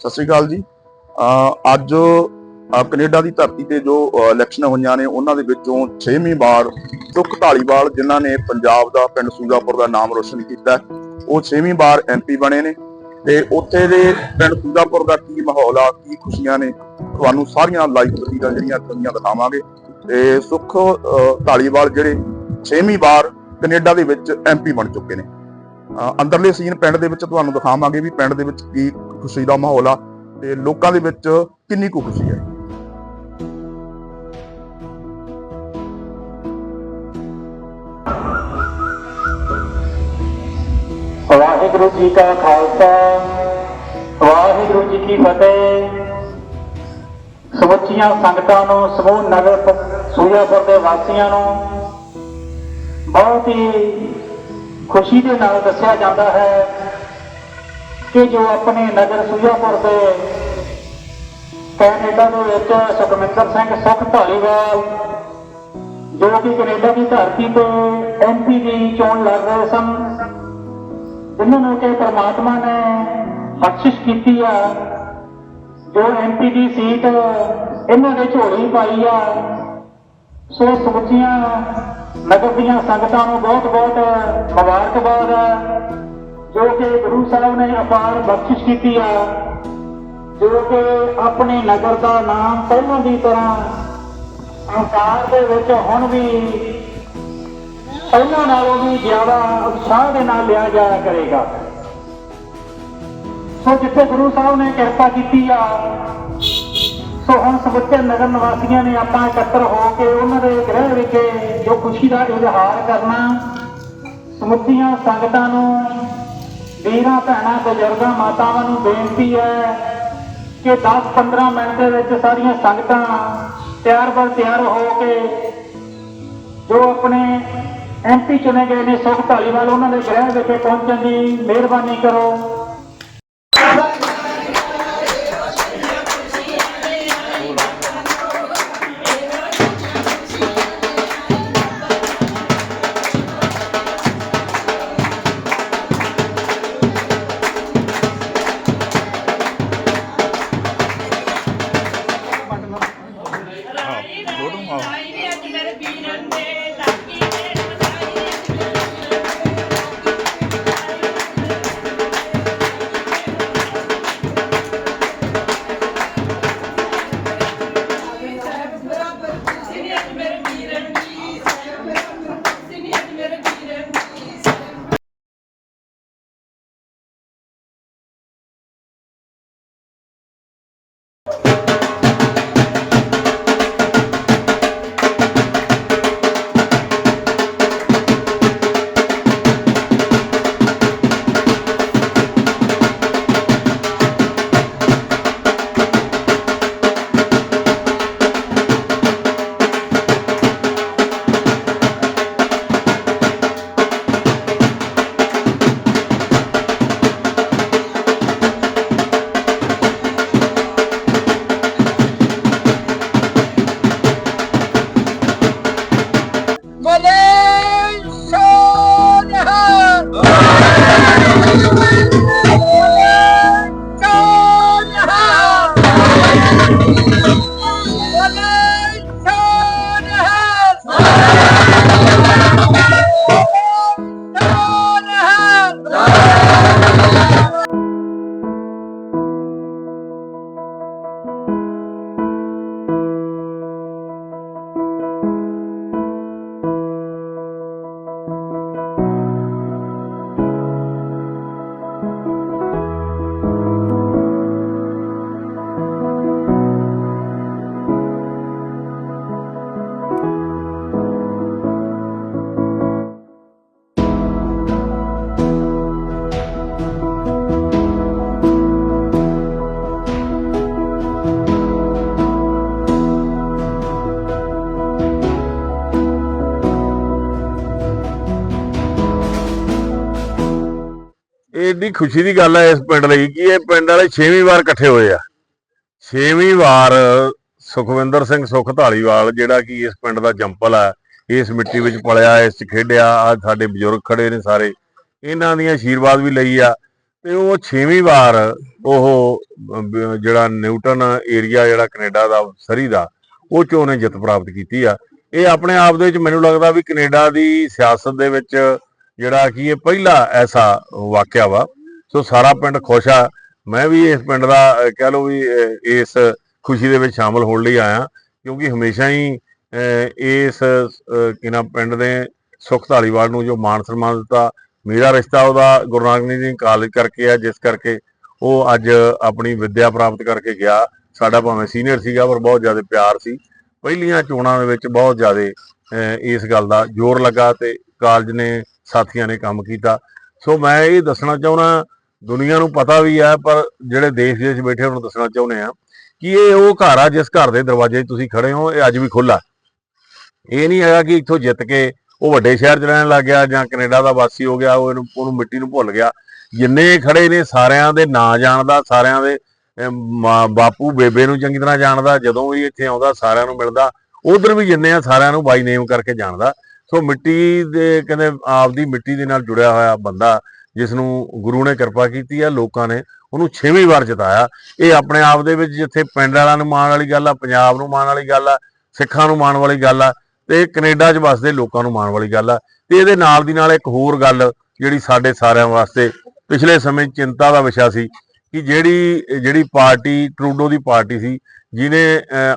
ਸਤਿ ਸ਼੍ਰੀ ਅਕਾਲ ਜੀ। ਅੱਜ ਅਹ ਕੈਨੇਡਾ ਦੀ ਧਰਤੀ ਤੇ ਜੋ, ਅਹ ਇਲੈਕਸ਼ਨਾਂ ਹੋਈਆਂ ਨੇ, ਉਹਨਾਂ ਦੇ ਵਿੱਚੋਂ 6ਵੀਂ ਵਾਰ ਸੁਖ ਢਾਲੀਵਾਲ ਜਿਨ੍ਹਾਂ ਨੇ ਪੰਜਾਬ ਦਾ, ਪਿੰਡ ਸੂਜਾਪੁਰ ਦਾ ਨਾਮ ਰੋਸ਼ਨ ਕੀਤਾ ਉਹ 6ਵੀਂ ਵਾਰ ਐਮਪੀ ਬਣੇ ਨੇ ਤੇ ਉੱਥੇ ਦੇ ਪਿੰਡ ਸੂਜਾਪੁਰ ਦਾ ਕੀ ਮਾਹੌਲ ਆ, ਕੀ ਖੁਸ਼ੀਆਂ ਨੇ, ਤੁਹਾਨੂੰ ਸਾਰੀਆਂ ਲਾਈਵ ਤਸਵੀਰਾਂ ਜਿਹੜੀਆਂ ਇੱਥੋਂ ਦਿਖਾਵਾਂਗੇ। ਤੇ ਸੁਖ, ਅਹ ਢਾਲੀਵਾਲ ਜਿਹੜੇ 6ਵੀਂ ਵਾਰ ਕੈਨੇਡਾ ਦੇ ਵਿੱਚ ਐਮਪੀ ਬਣ ਚੁੱਕੇ ਨੇ। ਅੰਦਰਲੇ ਸੀਨ ਪਿੰਡ ਦੇ ਵਿੱਚ ਤੁਹਾਨੂੰ ਦਿਖਾਵਾਂਗੇ ਵੀ ਪਿੰਡ ਦੇ ਵਿੱਚ ਕੀ ਖੁਸ਼ੀ ਦਾ ਮਾਹੌਲ ਆ ਤੇ ਲੋਕਾਂ ਦੇ ਵਿੱਚ ਕਿੰਨੀ ਕੁ ਖੁਸ਼ੀ ਹੈ? ਵਾਹਿਗੁਰੂ ਜੀ ਕਾ ਖਾਲਸਾ, ਵਾਹਿਗੁਰੂ ਜੀ ਕੀ ਫਤਿਹ। ਸਮੁੱਚੀਆਂ ਸੰਗਤਾਂ ਨੂੰ, ਸਮੂਹ ਨਗਰ ਪ- ਸੂਰਿਆਪੁਰ ਦੇ ਵਾਸੀਆਂ ਨੂੰ ਬਹੁਤ ਹੀ ਖੁਸ਼ੀ ਦੇ ਨਾਲ ਦੱਸਿਆ ਜਾਂਦਾ ਹੈ ਕਿ ਜੋ ਆਪਣੇ ਨਗਰ ਸੁਜਾਪੁਰ ਦੇ ਕੈਨੇਡਾ ਦੇ ਵਿੱਚ ਸੁਖਮਿੰਦਰ ਸਿੰਘ ਸੁਖ ਢਾਲੀਵਾਲ, ਜੋ ਕਿ ਕੈਨੇਡਾ ਦੀ ਧਰਤੀ ਤੇ ਐਮਪੀ ਦੀ ਚੋਣ ਲੜ ਰਹੇ ਸਨ, ਜਿਨ੍ਹਾਂ ਨੂੰ ਕਿ ਪ੍ਰਮਾਤਮਾ ਨੇ ਬਖਸ਼ਿਸ਼ ਕੀਤੀ ਆ, ਜੋ ਐਮਪੀ ਦੀ ਸੀਟ ਇਹਨਾਂ ਦੇ ਝੋਲੀ ਪਾਈ ਆ, ਸੋ ਸਮੁੱਚੀਆਂ ਨਗਰ ਦੀਆਂ ਸੰਗਤਾਂ ਨੂੰ ਬਹੁਤ ਬਹੁਤ ਮੁਬਾਰਕਬਾਦ ਆ। ਜੋ ਕਿ ਗੁਰੂ ਸਾਹਿਬ ਨੇ ਅਪਾਰ ਬਖਸ਼ਿਸ਼ ਕੀਤੀ ਆ, ਜੋ ਕਿ ਆਪਣੇ ਨਗਰ ਦਾ ਨਾਮ ਪਹਿਲਾਂ ਦੀ ਤਰ੍ਹਾਂ ਸੰਸਾਰ ਦੇ ਵਿੱਚ ਹੁਣ ਵੀ ਪਹਿਲਾਂ ਨਾਲੋਂ ਵੀ ਜ਼ਿਆਦਾ ਉਤਸ਼ਾਹ ਦੇ ਨਾਲ ਲਿਆ ਜਾਇਆ ਕਰੇਗਾ। ਸੋ ਜਿੱਥੇ ਗੁਰੂ ਸਾਹਿਬ ਨੇ ਕਿਰਪਾ ਕੀਤੀ ਆ, ਸੋ ਹੁਣ ਸਮੁੱਚੇ ਨਗਰ ਨਿਵਾਸੀਆਂ ਨੇ ਆਪਾਂ ਇਕੱਤਰ ਹੋ ਕੇ ਉਹਨਾਂ ਦੇ ਗ੍ਰਹਿ ਵਿਖੇ ਜੋ ਖੁਸ਼ੀ ਦਾ ਇਜ਼ਹਾਰ ਕਰਨਾ, ਸਮੁੱਚੀਆਂ ਸੰਗਤਾਂ ਨੂੰ ਵੀਰਾਂ ਭੈਣਾਂ ਬਜ਼ੁਰਗਾਂ, ਮਾਤਾਵਾਂ ਨੂੰ ਬੇਨਤੀ ਹੈ ਕਿ 10-15 ਮਿੰਟ ਦੇ ਵਿੱਚ ਸਾਰੀਆਂ ਸੰਗਤਾਂ ਤਿਆਰ ਬਰ ਤਿਆਰ ਹੋ ਕੇ ਜੋ ਆਪਣੇ ਐਮਪੀ ਚੁਣੇ ਗਏ ਨੇ ਸੁਖ ਢਾਲੀਵਾਲ ਉਹਨਾਂ ਦੇ ਗ੍ਰਹਿ ਵਿਖੇ ਪਹੁੰਚਣ ਦੀ ਮਿਹਰਬਾਨੀ ਕਰੋ। ਇਹ ਖੁਸ਼ੀ ਦੀ ਗੱਲ ਹੈ ਇਸ ਪਿੰਡ ਲਈ ਕਿ ਇਹ ਪਿੰਡ ਵਾਲੇ 6ਵੀਂ ਵਾਰ ਇਕੱਠੇ ਹੋਏ ਆ। 6ਵੀਂ ਵਾਰ ਸੁਖਵਿੰਦਰ ਸਿੰਘ ਸੁਖ ਢਾਲੀਵਾਲ ਜਿਹੜਾ ਕਿ ਇਸ ਪਿੰਡ ਦਾ ਜੰਪਲ ਆ, ਇਸ ਮਿੱਟੀ ਵਿੱਚ ਪਲਿਆ, ਇਸ ਚ ਖੇਡਿਆ, ਆ ਸਾਡੇ ਬਜ਼ੁਰਗ ਖੜੇ ਨੇ ਸਾਰੇ, ਇਹਨਾਂ ਦੀਆਂ ਆਸ਼ੀਰਵਾਦ ਵੀ ਲਈ ਆ। ਤੇ ਉਹ 6ਵੀਂ ਵਾਰ ਉਹ ਜਿਹੜਾ ਨਿਊਟਨ ਏਰੀਆ, ਜਿਹੜਾ ਕੈਨੇਡਾ ਦਾ, ਸਰੀ ਦਾ, ਉਹ ਚ ਉਹਨੇ ਜਿੱਤ ਪ੍ਰਾਪਤ ਕੀਤੀ ਆ। ਇਹ ਆਪਣੇ ਆਪ ਦੇ ਵਿੱਚ ਮੈਨੂੰ ਲੱਗਦਾ ਵੀ ਕੈਨੇਡਾ ਦੀ ਸਿਆਸਤ ਦੇ ਵਿੱਚ ਜਿਹੜਾ ਕਿ ਇਹ ਪਹਿਲਾ ਐਸਾ ਵਾਕਿਆ ਵਾ। ਸੋ ਸਾਰਾ ਪਿੰਡ ਖੁਸ਼ ਆ। ਮੈਂ ਵੀ ਇਸ ਪਿੰਡ ਦਾ ਕਹਿ ਲਓ ਵੀ ਇਸ ਖੁਸ਼ੀ ਦੇ ਵਿੱਚ ਸ਼ਾਮਲ ਹੋਣ ਲਈ ਆਇਆ। ਕਿਉਂਕਿ ਹਮੇਸ਼ਾ ਹੀ ਅਹ, ਇਸ ਅਹ, ਪਿੰਡ ਦੇ ਸੁਖ ਧਾਲੀਵਾਲ ਨੂੰ ਜੋ ਮਾਨ ਸਨਮਾਨ ਦਿੱਤਾ ਮੇਰਾ ਰਿਸ਼ਤਾ ਉਹਦਾ ਗੁਰੂ ਨਾਨਕ ਦੇਵ ਕਾਲਜ ਕਰਕੇ ਆ ਜਿਸ ਕਰਕੇ ਉਹ ਅੱਜ ਆਪਣੀ ਵਿੱਦਿਆ ਪ੍ਰਾਪਤ ਕਰਕੇ ਗਿਆ। ਸਾਡਾ ਭਾਵੇਂ ਸੀਨੀਅਰ ਸੀਗਾ ਪਰ ਬਹੁਤ ਜ਼ਿਆਦਾ ਪਿਆਰ ਸੀ। ਪਹਿਲੀਆਂ ਚੋਣਾਂ ਦੇ ਵਿੱਚ ਬਹੁਤ ਜ਼ਿਆਦਾ ਅਹ, ਇਸ ਗੱਲ ਦਾ ਜ਼ੋਰ ਲੱਗਾ ਤੇ ਕਾਲਜ ਨੇ ਸਾਥੀਆਂ ਨੇ ਕੰਮ ਕੀਤਾ। ਸੋ ਮੈਂ ਇਹ ਦੱਸਣਾ ਚਾਹੁੰਦਾ, ਦੁਨੀਆ ਨੂੰ ਪਤਾ ਵੀ ਹੈ, ਪਰ ਜਿਹੜੇ ਦੇਸ਼ ਦੇ ਵਿੱਚ ਬੈਠੇ ਉਹਨਾਂ ਨੂੰ ਦੱਸਣਾ ਚਾਹੁੰਦੇ ਆ ਕਿ ਇਹ ਉਹ ਘਰ ਆ ਜਿਸ ਘਰ ਦੇ ਦਰਵਾਜ਼ੇ 'ਤੇ ਤੁਸੀਂ ਖੜੇ ਹੋ, ਇਹ ਅੱਜ ਵੀ ਖੁੱਲਾ ਇਹ ਨਹੀਂ ਹੈਗਾ ਕਿ ਇੱਥੋਂ ਜਿੱਤ ਕੇ ਉਹ ਵੱਡੇ ਸ਼ਹਿਰ 'ਚ ਰਹਿਣ ਲੱਗ ਗਿਆ ਜਾਂ ਕੈਨੇਡਾ ਦਾ ਵਾਸੀ ਹੋ ਗਿਆ, ਉਹ ਇਹਨੂੰ, ਉਹਨੂੰ ਮਿੱਟੀ ਨੂੰ ਭੁੱਲ ਗਿਆ। ਜਿੰਨੇ ਖੜੇ ਨੇ ਸਾਰਿਆਂ ਦੇ ਨਾਂ ਜਾਣਦਾ, ਸਾਰਿਆਂ ਦੇ ਬਾਪੂ, ਬੇਬੇ ਨੂੰ ਚੰਗੀ ਤਰ੍ਹਾਂ ਜਾਣਦਾ, ਜਦੋਂ ਵੀ ਇੱਥੇ ਆਉਂਦਾ, ਸਾਰਿਆਂ ਨੂੰ ਮਿਲਦਾ। ਉਧਰ ਵੀ ਜਿੰਨੇ ਆ ਸਾਰਿਆਂ ਨੂੰ ਬਾਈ ਨੇਮ ਕਰਕੇ ਜਾਣਦਾ। ਸੋ ਮਿੱਟੀ ਦੇ ਕਹਿੰਦੇ ਆਪਦੀ ਮਿੱਟੀ ਦੇ ਨਾਲ ਜੁੜਿਆ ਹੋਇਆ ਬੰਦਾ ਜਿਸ ਨੂੰ ਗੁਰੂ ਨੇ ਕਿਰਪਾ ਕੀਤੀ ਆ, ਲੋਕਾਂ ਨੇ ਉਹਨੂੰ 6ਵੀਂ ਵਾਰ ਜਿਤਾਇਆ। ਇਹ ਆਪਣੇ ਆਪ ਦੇ ਵਿੱਚ ਜਿੱਥੇ ਪਿੰਡ ਵਾਲਿਆਂ ਨੂੰ ਮਾਣ ਵਾਲੀ ਗੱਲ ਆ, ਪੰਜਾਬ ਨੂੰ ਮਾਣ ਵਾਲੀ ਗੱਲ ਆ, ਸਿੱਖਾਂ ਨੂੰ ਮਾਣ ਵਾਲੀ ਗੱਲ ਆ, ਤੇ ਕੈਨੇਡਾ 'ਚ ਵਸਦੇ ਲੋਕਾਂ ਨੂੰ ਮਾਣ ਵਾਲੀ ਗੱਲ ਆ। ਤੇ ਇਹਦੇ ਨਾਲ ਦੀ ਨਾਲ ਇੱਕ ਹੋਰ ਗੱਲ ਜਿਹੜੀ ਸਾਡੇ ਸਾਰਿਆਂ ਵਾਸਤੇ ਪਿਛਲੇ ਸਮੇਂ ਚਿੰਤਾ ਦਾ ਵਿਸ਼ਾ ਸੀ ਕਿ ਜਿਹੜੀ ਜਿਹੜੀ ਪਾਰਟੀ, ਟਰੂਡੋ ਦੀ ਪਾਰਟੀ ਸੀ ਜਿਨੇ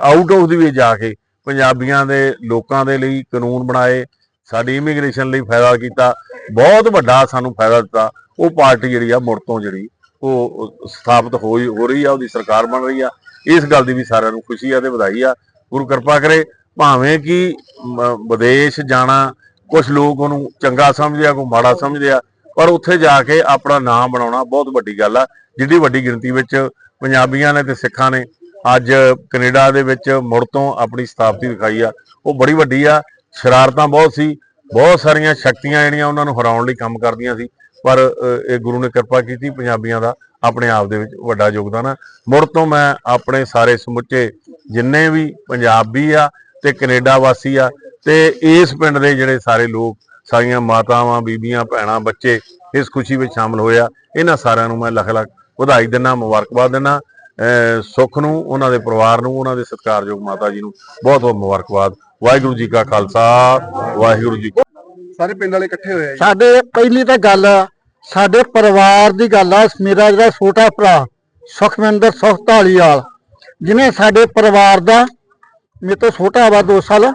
ਆਊਟ ਆਫ ਦੀ ਵੇ ਜਾ ਕੇ ਪੰਜਾਬੀਆਂ ਦੇ ਲੋਕਾਂ ਦੇ ਲਈ ਕਾਨੂੰਨ ਬਣਾਏ ਸਾਡੀ ਇਮੀਗ੍ਰੇਸ਼ਨ ਲਈ ਫਾਇਦਾ ਕੀਤਾ, ਬਹੁਤ ਵੱਡਾ ਸਾਨੂੰ ਫਾਇਦਾ ਦਿੱਤਾ। ਉਹ ਪਾਰਟੀ ਜਿਹੜੀ ਆ, ਮੁੜ ਤੋਂ ਜਿਹੜੀ ਉਹ ਸਥਾਪਿਤ ਹੋਈ, ਹੋ ਰਹੀ ਆ, ਉਹਦੀ ਸਰਕਾਰ ਬਣ ਰਹੀ ਆ। ਇਸ ਗੱਲ ਦੀ ਵੀ ਸਾਰਿਆਂ ਨੂੰ ਖੁਸ਼ੀ ਆ ਤੇ ਵਧਾਈ ਆ। ਗੁਰੂ ਕਿਰਪਾ ਕਰੇ, ਭਾਵੇਂ ਕਿ ਮ- ਵਿਦੇਸ਼ ਜਾਣਾ ਕੁਝ ਲੋਕ ਉਹਨੂੰ ਚੰਗਾ ਸਮਝਦੇ ਆ, ਕੋਈ ਮਾੜਾ ਸਮਝਦੇ ਆ, ਪਰ ਉੱਥੇ ਜਾ ਕੇ ਆਪਣਾ ਨਾਮ ਬਣਾਉਣਾ ਬਹੁਤ ਵੱਡੀ ਗੱਲ ਆ। ਜਿੱਡੀ ਵੱਡੀ ਗਿਣਤੀ ਵਿੱਚ ਪੰਜਾਬੀਆਂ ਨੇ ਤੇ ਸਿੱਖਾਂ ਨੇ, ਅੱਜ ਕੈਨੇਡਾ ਦੇ ਵਿੱਚ ਮੁੜ ਤੋਂ ਆਪਣੀ ਸਥਾਪਤੀ ਦਿਖਾਈ ਆ। ਉਹ ਬੜੀ ਵੱਡੀ ਆ। ਸ਼ਰਾਰਤਾਂ ਬਹੁਤ ਸੀ, ਬਹੁਤ ਸਾਰੀਆਂ ਸ਼ਕਤੀਆਂ ਜਿਹੜੀਆਂ ਉਹਨਾਂ ਨੂੰ ਹਰਾਉਣ ਲਈ ਕੰਮ ਕਰਦੀਆਂ ਸੀ, ਪਰ ਇਹ ਗੁਰੂ ਨੇ ਕਿਰਪਾ ਕੀਤੀ ਪੰਜਾਬੀਆਂ ਦਾ ਆਪਣੇ ਆਪ ਦੇ ਵਿੱਚ ਵੱਡਾ ਯੋਗਦਾਨ ਆ। ਮੁੜ ਤੋਂ ਮੈਂ ਆਪਣੇ ਸਾਰੇ ਸਮੁੱਚੇ ਜਿੰਨੇ ਵੀ ਪੰਜਾਬੀ ਆ ਤੇ ਕੈਨੇਡਾ ਵਾਸੀ ਆ ਤੇ ਇਸ ਪਿੰਡ ਦੇ ਜਿਹੜੇ ਸਾਰੇ ਲੋਕ, ਸਾਰੀਆਂ ਮਾਤਾਵਾਂ, ਬੀਬੀਆਂ, ਭੈਣਾਂ, ਬੱਚੇ ਇਸ ਖੁਸ਼ੀ ਵਿੱਚ ਸ਼ਾਮਲ ਹੋਏ ਆ। ਇਹਨਾਂ ਸਾਰਿਆਂ ਨੂੰ ਮੈਂ ਲੱਖ ਲੱਖ ਵਧਾਈ ਦਿੰਦਾ, ਮੁਬਾਰਕਬਾਦ ਦਿੰਦਾ। ਸੁੱਖ ਨੂੰ ਉਹਨਾਂ ਦੇ ਪਰਿਵਾਰ ਨੂੰ ਉਹਨਾਂ ਦੇ ਸਤਿਕਾਰਯੋਗ ਮਾਤਾ ਜੀ ਨੂੰ ਬਹੁਤ ਬਹੁਤ ਮੁਬਾਰਕਬਾਦ। ਵਾਹਿਗੁਰੂ ਜੀ ਕਾ ਖਾਲਸਾ ਵਾਹਿਗੁਰੂ ਜੀ ਸਾਰੇ ਪਿੰਡ ਵਾਲੇ ਇਕੱਠੇ ਹੋਏ ਆ ਜੀ। ਸਾਡੇ ਪਹਿਲੀ ਤਾਂ ਗੱਲ ਸਾਡੇ ਪਰਿਵਾਰ ਦੀ ਗੱਲ ਆ ਮੇਰਾ ਜਿਹੜਾ ਛੋਟਾ ਭਰਾ ਸੁਖਮਿੰਦਰ ਸੁਖ ਢਾਲੀਵਾਲ ਜਿਹਨੇ ਸਾਡੇ ਪਰਿਵਾਰ ਦਾ ਮੇਰੇ ਤੋਂ ਛੋਟਾ ਵਾ 2 ਸਾਲ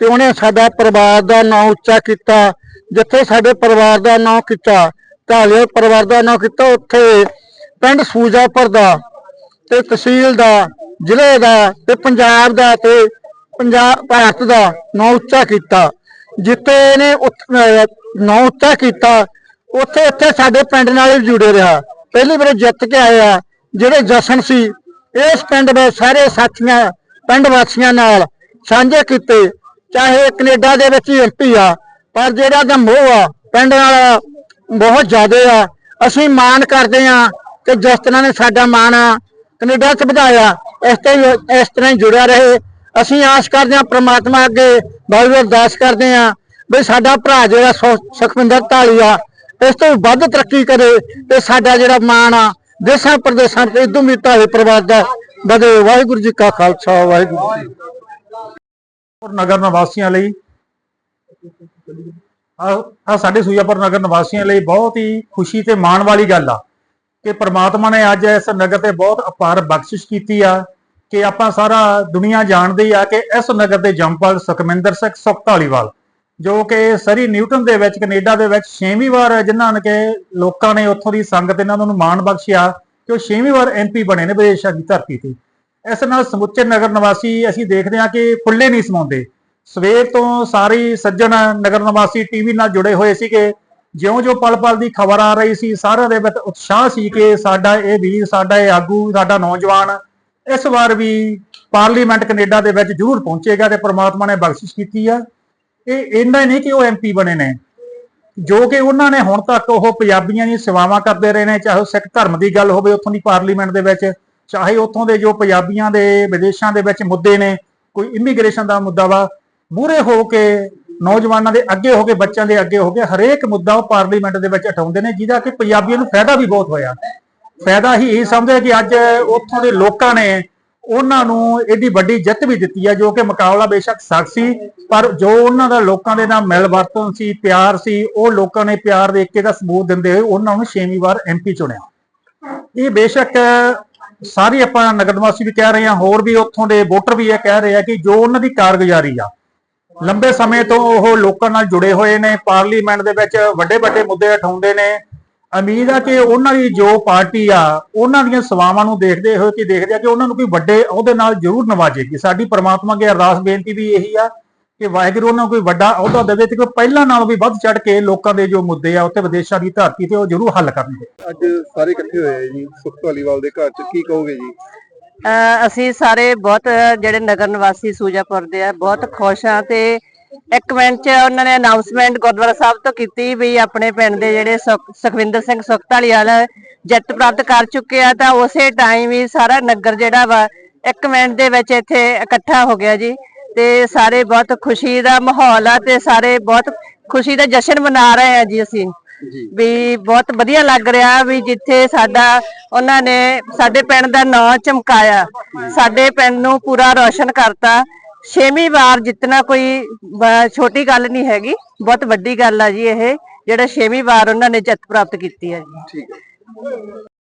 ਤੇ ਉਹਨੇ ਸਾਡਾ ਪਰਿਵਾਰ ਦਾ ਨਾਂ ਉੱਚਾ ਕੀਤਾ ਜਿੱਥੇ ਸਾਡੇ ਪਰਿਵਾਰ ਦਾ ਨਾਂ ਕੀਤਾ ਢਾਲੀਵਾਲ ਪਰਿਵਾਰ ਦਾ ਨਾਂ ਕੀਤਾ ਉੱਥੇ ਪਿੰਡ ਸੂਜਾਪੁਰ ਦਾ ਤੇ ਤਹਿਸੀਲ ਦਾ, ਜ਼ਿਲ੍ਹੇ ਦਾ ਤੇ ਪੰਜਾਬ ਦਾ ਤੇ ਪੰਜਾਬ, ਭਾਰਤ ਦਾ ਨਾਂ ਉੱਚਾ ਕੀਤਾ। ਜਿੱਥੇ ਇਹਨੇ ਨਾਂ ਉੱਚਾ ਕੀਤਾ, ਉੱਥੇ ਇੱਥੇ ਸਾਡੇ ਪਿੰਡ ਨਾਲ ਜੁੜੇ ਰਿਹਾ। ਪਹਿਲੀ ਵਾਰ ਜਿੱਤ ਕੇ ਆਇਆ ਜਿਹੜੇ ਜਸ਼ਨ ਸੀ, ਇਸ ਪਿੰਡ ਦੇ ਸਾਰੇ ਸਾਥੀਆਂ, ਪਿੰਡ ਵਾਸੀਆਂ ਨਾਲ ਸਾਂਝੇ ਕੀਤੇ। ਚਾਹੇ ਕੈਨੇਡਾ ਦੇ ਵਿੱਚ ਹੀ ਐਮਪੀ ਆ, ਪਰ ਜਿਹੜਾ ਦਾ ਮੋਹ ਆ, ਪਿੰਡ ਨਾਲ ਬਹੁਤ ਜ਼ਿਆਦਾ ਆ। ਅਸੀਂ ਮਾਣ ਕਰਦੇ ਆ ਕਿ ਜਿਸ ਤਰ੍ਹਾਂ ਨੇ ਸਾਡਾ ਮਾਣ ਆ ਕੈਨੇਡਾ ਚ ਵਧਾਇਆ ਇਸ ਤਰ੍ਹਾਂ ਇਸ ਤਰ੍ਹਾਂ ਹੀ ਜੁੜਿਆ ਰਹੇ। ਅਸੀਂ ਆਸ ਕਰਦੇ ਹਾਂ ਪ੍ਰਮਾਤਮਾ ਅੱਗੇ ਵਾਹਿਗੁਰੂ ਅਰਦਾਸ ਕਰਦੇ ਹਾਂ ਵੀ ਸਾਡਾ ਭਰਾ ਜਿਹੜਾ ਸੁ- ਸੁਖਵਿੰਦਰ ਢਾਲੀਆ ਇਸ ਤੋਂ ਵੱਧ ਤਰੱਕੀ ਕਰੇ ਤੇ ਸਾਡਾ ਜਿਹੜਾ ਮਾਣ ਆ, ਦੇਸ਼ਾਂ ਪ੍ਰਦੇਸ਼ਾਂ ਤੇ ਇਦੋਂ ਵੀ ਢਾਲੀ ਪਰਿਵਾਰ ਦਾ ਵਧੇ। ਵਾਹਿਗੁਰੂ ਜੀ ਕਾ ਖਾਲਸਾ, ਵਾਹਿਗੁਰੂ ਜੀ ਔਰ ਨਗਰ ਨਿਵਾਸੀਆਂ ਲਈ ਆ ਸਾਡੇ ਸੂਜਾਪੁਰ ਨਗਰ ਨਿਵਾਸੀਆਂ ਲਈ ਬਹੁਤ ਹੀ ਖੁਸ਼ੀ ਤੇ ਮਾਣ ਵਾਲੀ ਗੱਲ ਆ। ਕਿ ਪ੍ਰਮਾਤਮਾ ਨੇ ਅੱਜ ਇਸ ਨਗਰ ਤੇ ਬਹੁਤ ਅਪਾਰ ਬਖਸ਼ਿਸ਼ ਕੀਤੀ ਆ ਕਿ ਆਪਾਂ ਸਾਰਾ ਦੁਨੀਆ ਜਾਣਦੀ ਆ ਕਿ ਇਸ ਨਗਰ ਦੇ ਜੰਪਲ ਸੁਖਮਿੰਦਰ ਸਿੰਘ ਸੁਖਤਾਲੀਵਾਲ, ਜੋ ਕਿ ਸਰੀ ਨਿਊਟਨ ਦੇ ਵਿੱਚ, ਕੈਨੇਡਾ ਦੇ ਵਿੱਚ 6ਵੀਂ ਵਾਰ ਜਿਨ੍ਹਾਂ ਨੇ ਕਿ ਲੋਕਾਂ ਨੇ ਉੱਥੋਂ ਦੀ ਸੰਗਤ ਇਹਨਾਂ ਨੂੰ ਮਾਣ ਬਖਸ਼ਿਆ ਕਿ ਉਹ 6ਵੀਂ ਵਾਰ ਐਮਪੀ ਬਣੇ ਨੇ ਵਿਦੇਸ਼ਾਂ ਦੀ ਧਰਤੀ ਤੇ। ਇਸ ਨਾਲ ਸਮੁੱਚੇ ਨਗਰ ਨਿਵਾਸੀ ਅਸੀਂ ਦੇਖਦੇ ਹਾਂ ਕਿ ਫੁੱਲੇ ਨਹੀਂ ਸਮਾਉਂਦੇ। ਸਵੇਰ ਤੋਂ ਸਾਰੀ ਸੱਜਣ ਨਗਰ ਨਿਵਾਸੀ ਟੀਵੀ ਨਾਲ ਜੁੜੇ ਹੋਏ ਸੀਗੇ। ਜਿਉਂ-ਜਿਉਂ ਪਲ-ਪਲ ਦੀ ਖਬਰ ਆ ਰਹੀ ਸੀ, ਸਾਰਿਆਂ ਦੇ ਵਿੱਚ ਉਤਸ਼ਾਹ ਸੀ ਕਿ ਸਾਡਾ ਇਹ ਵੀਰ ਸਾਡਾ ਇਹ ਆਗੂ, ਸਾਡਾ ਨੌਜਵਾਨ ਇਸ ਵਾਰ ਵੀ ਪਾਰਲੀਮੈਂਟ ਕੈਨੇਡਾ ਦੇ ਵਿੱਚ ਜ਼ਰੂਰ ਪਹੁੰਚੇਗਾ ਤੇ ਪ੍ਰਮਾਤਮਾ ਨੇ ਬਖਸ਼ਿਸ਼ ਕੀਤੀ ਆ। ਇਹ ਇੰਨਾ ਹੀ ਨਹੀਂ ਕਿ ਉਹ ਐਮਪੀ ਬਣੇ ਨੇ, ਜੋ ਕਿ ਉਹਨਾਂ ਨੇ ਹੁਣ ਤੱਕ ਉਹ ਪੰਜਾਬੀਆਂ ਦੀ ਸੇਵਾਵਾਂ ਕਰਦੇ ਰਹੇ ਨੇ, ਚਾਹੇ ਉਹ ਸਿੱਖ ਧਰਮ ਦੀ ਗੱਲ ਹੋਵੇ ਉੱਥੋਂ ਦੀ ਪਾਰਲੀਮੈਂਟ ਦੇ ਵਿੱਚ, ਚਾਹੇ ਉੱਥੋਂ ਦੇ ਜੋ ਪੰਜਾਬੀਆਂ ਦੇ, ਵਿਦੇਸ਼ਾਂ ਦੇ ਵਿੱਚ ਮੁੱਦੇ ਨੇ, ਕੋਈ ਇਮੀਗ੍ਰੇਸ਼ਨ ਦਾ ਮੁੱਦਾ ਵਾ ਮੂਰੇ ਹੋ ਕੇ ਨੌਜਵਾਨਾਂ ਦੇ ਅੱਗੇ ਹੋ ਕੇ, ਬੱਚਿਆਂ ਦੇ ਅੱਗੇ ਹੋ ਕੇ ਹਰੇਕ ਮੁੱਦਾ ਉਹ ਪਾਰਲੀਮੈਂਟ ਦੇ ਵਿੱਚ ਉਠਾਉਂਦੇ ਨੇ, ਜਿਹਦਾ ਕਿ ਪੰਜਾਬੀਆਂ ਨੂੰ ਫਾਇਦਾ ਵੀ ਬਹੁਤ ਹੋਇਆ। ਫਾਇਦਾ ਹੀ ਇਹ ਸਮਝਦੇ ਕਿ ਅੱਜ ਉੱਥੋਂ ਦੇ ਲੋਕਾਂ ਨੇ ਉਹਨਾਂ ਨੂੰ ਇਹਦੀ ਵੱਡੀ ਜਿੱਤ ਵੀ ਦਿੱਤੀ ਹੈ ਜੋ ਕਿ ਮੁਕਾਬਲਾ ਬੇਸ਼ੱਕ ਸਖਤ ਸੀ, ਪਰ ਜੋ ਉਹਨਾਂ ਦਾ ਲੋਕਾਂ ਦੇ ਨਾਲ ਮਿਲ ਵਰਤਨ ਸੀ, ਪਿਆਰ ਸੀ, ਉਹ ਲੋਕਾਂ ਨੇ ਪਿਆਰ ਦੇ ਇੱਕੇ ਦਾ ਸਬੂਤ ਦਿੰਦੇ ਹੋਏ ਉਹਨਾਂ ਨੂੰ ਛੇਵੀਂ ਵਾਰ ਐਮਪੀ ਚੁਣਿਆ। ਇਹ ਬੇਸ਼ੱਕ ਸਾਰੇ ਆਪਾਂ ਨਗਰ ਨਿਵਾਸੀ ਵੀ ਕਹਿ ਰਹੇ ਹਾਂ, ਹੋਰ ਵੀ ਉੱਥੋਂ ਦੇ ਵੋਟਰ ਵੀ ਇਹ ਕਹਿ ਰਹੇ ਆ ਕਿ ਜੋ ਉਹਨਾਂ ਦੀ ਕਾਰਗੁਜ਼ਾਰੀ ਆ ਲੰਬੇ ਸਮੇਂ ਤੋਂ ਉਹ ਲੋਕਾਂ ਨਾਲ ਜੁੜੇ ਹੋਏ ਨੇ, ਪਾਰਲੀਮੈਂਟ ਦੇ ਵਿੱਚ ਵੱਡੇ ਵੱਡੇ ਮੁੱਦੇ ਉਠਾਉਂਦੇ ਨੇ। ਉਮੀਦ ਆ ਕਿ ਉਹਨਾਂ ਦੀ ਜੋ ਪਾਰਟੀ ਆ, ਉਹਨਾਂ ਦੀਆਂ ਸੇਵਾਵਾਂ ਨੂੰ ਦੇਖਦੇ ਹੋਏ ਕਿ ਦੇਖਦੇ ਆ ਕਿ ਉਹਨਾਂ ਨੂੰ ਕੋਈ ਵੱਡੇ ਅਹੁਦੇ ਨਾਲ ਜ਼ਰੂਰ ਨਵਾਜੇਗੀ। ਸਾਡੀ ਪ੍ਰਮਾਤਮਾ ਅੱਗੇ ਅਰਦਾਸ ਬੇਨਤੀ ਵੀ ਇਹੀ ਆ ਕਿ ਵਾਹਿਗੁਰੂ ਉਹਨਾਂ ਨੂੰ ਕੋਈ ਵੱਡਾ ਅਹੁਦਾ ਦੇਵੇ ਤੇ ਕੋਈ ਪਹਿਲਾਂ ਨਾਲੋਂ ਵੀ ਵੱਧ ਚੜ ਕੇ ਲੋਕਾਂ ਦੇ ਜੋ ਮੁੱਦੇ ਆ ਉੱਤੇ ਵਿਦੇਸ਼ਾਂ ਦੀ ਧਰਤੀ ਤੇ ਉਹ ਜ਼ਰੂਰ ਹੱਲ ਕਰਨਗੇ। ਅੱਜ ਸਾਰੇ ਇਕੱਠੇ ਹੋਏ ਆ ਜੀ ਸੁਖ ਧਾਲੀਵਾਲ ਦੇ ਘਰ ਚ ਕੀ ਕਹੋਗੇ ਜੀ? ਅਸੀਂ ਸਾਰੇ ਬਹੁਤ ਜਿਹੜੇ ਨਗਰ ਨਿਵਾਸੀ ਸੂਜਾਪੁਰ ਦੇ ਆ, ਬਹੁਤ ਖੁਸ਼ ਆ ਤੇ ਇੱਕ ਮਿੰਟ ਚ ਉਹਨਾਂ ਨੇ ਅਨਾਉਂਸਮੈਂਟ ਗੁਰਦੁਆਰਾ ਸਾਹਿਬ ਤੋਂ ਕੀਤੀ ਵੀ ਆਪਣੇ ਪਿੰਡ ਦੇ ਜਿਹੜੇ ਸੁਖ- ਸੁਖਵਿੰਦਰ ਸਿੰਘ ਸੁਖਧਾਲੀਵਾਲ ਜਿੱਤ ਪ੍ਰਾਪਤ ਕਰ ਚੁੱਕੇ ਆ, ਤਾਂ ਉਸੇ ਟਾਈਮ ਹੀ ਸਾਰਾ ਨਗਰ ਜਿਹੜਾ ਵਾ ਇੱਕ ਮਿੰਟ ਦੇ ਵਿੱਚ ਇੱਥੇ ਇਕੱਠਾ ਹੋ ਗਿਆ ਜੀ ਤੇ ਸਾਰੇ ਬਹੁਤ ਖੁਸ਼ੀ ਦਾ ਮਾਹੌਲ ਆ ਤੇ ਸਾਰੇ ਬਹੁਤ ਖੁਸ਼ੀ ਦਾ ਜਸ਼ਨ ਮਨਾ ਰਹੇ ਆ ਜੀ ਅਸੀਂ। ਵੀ ਬਹੁਤ ਵਧੀਆ ਲੱਗ ਰਿਹਾ ਵੀ ਜਿੱਥੇ ਸਾਡਾ ਉਹਨਾਂ ਨੇ ਸਾਡੇ ਪਿੰਡ ਦਾ ਨਾਂ ਚਮਕਾਇਆ। ਸਾਡੇ ਪਿੰਡ ਨੂੰ ਪੂਰਾ ਰੌਸ਼ਨ ਕਰਤਾ। ਛੇਵੀਂ ਵਾਰ ਜਿੱਤਣਾ ਕੋਈ ਛੋਟੀ ਗੱਲ ਨਹੀਂ ਹੈਗੀ ਬਹੁਤ ਵੱਡੀ ਗੱਲ ਆ ਜੀ ਇਹ ਜਿਹੜਾ ਛੇਵੀਂ ਵਾਰ ਉਹਨਾਂ ਨੇ ਜਿੱਤ ਪ੍ਰਾਪਤ ਕੀਤੀ ਹੈ ਜੀ। ਠੀਕ ਹੈ।